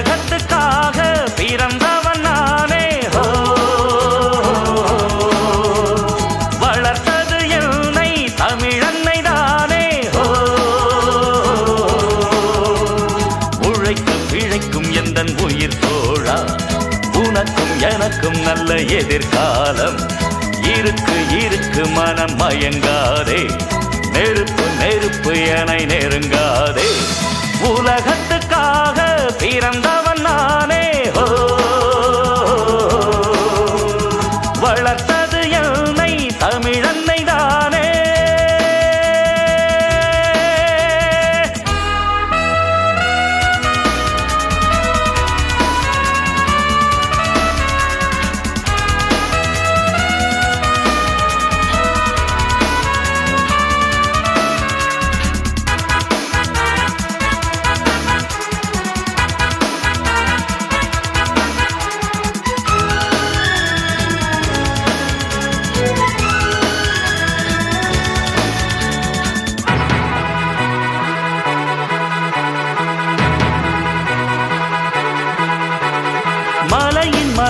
உலகத்துக்காக பிறந்தவன் நானே. ஹோ வளர்த்தது என்னை தமிழன்னை தானே. ஹோ உழைத்து பிழைக்கும் எந்த உயிர் தோழா? உனக்கும் எனக்கும் நல்ல எதிர்காலம். இருக்கு இருக்கு மனம் மயங்காதே. நெருப்பு நெருப்பு என நெருங்காதே. உலகத்துக்காக பிறந்தவன் நானே.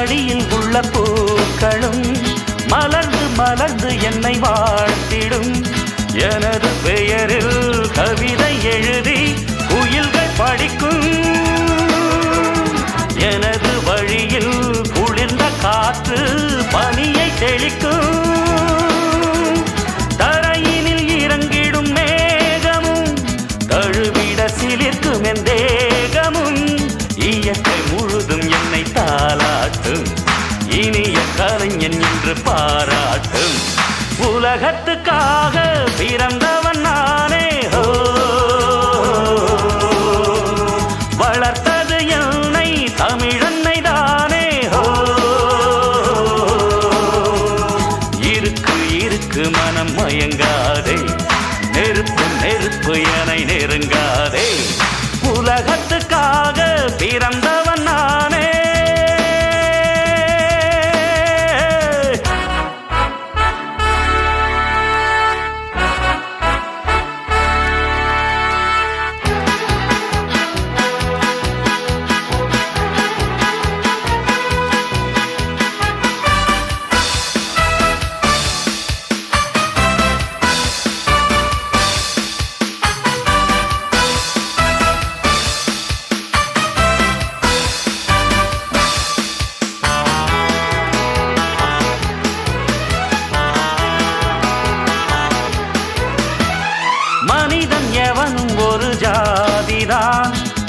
மடியில் உள்ள பூக்களும் மலர்ந்து மலர்ந்து என்னை வாழ்த்திடும். எனது பெயரில் கவிதை எழுதி குயில்கள் படிக்கும். எனது வழியில் குளிர்ந்த காற்று பனியை தெளிக்கும். தரையினில் இறங்கிடும் மேகமும் தழுவிட சிலிர்க்கும் என் என்று பாராட்டும். உலகத்துக்காக பிறந்தவன் நானே ஹோ. வளர்த்தது என்னை தமிழன்னை தானே ஹோ. இருக்கு இருக்கு மனம் மயங்காதே. நெருப்பு நெருப்பு என நெருங்காதே. உலகத்துக்காக பிறந்த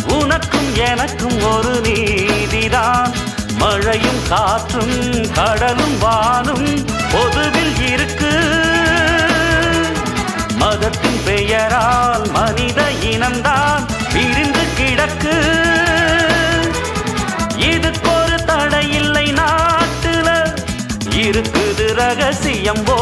உனக்கும் எனக்கும் ஒரு நீதிதான். மழையும் காற்றும் கடலும் வானும் பொதுவில் இருக்கு. மதத்தின் பெயரால் மனித இனம்தான் பிரிந்து கிடக்கு. இதுக்கொரு தடையில்லை நாட்டுல. இருக்குது ரகசியம் போ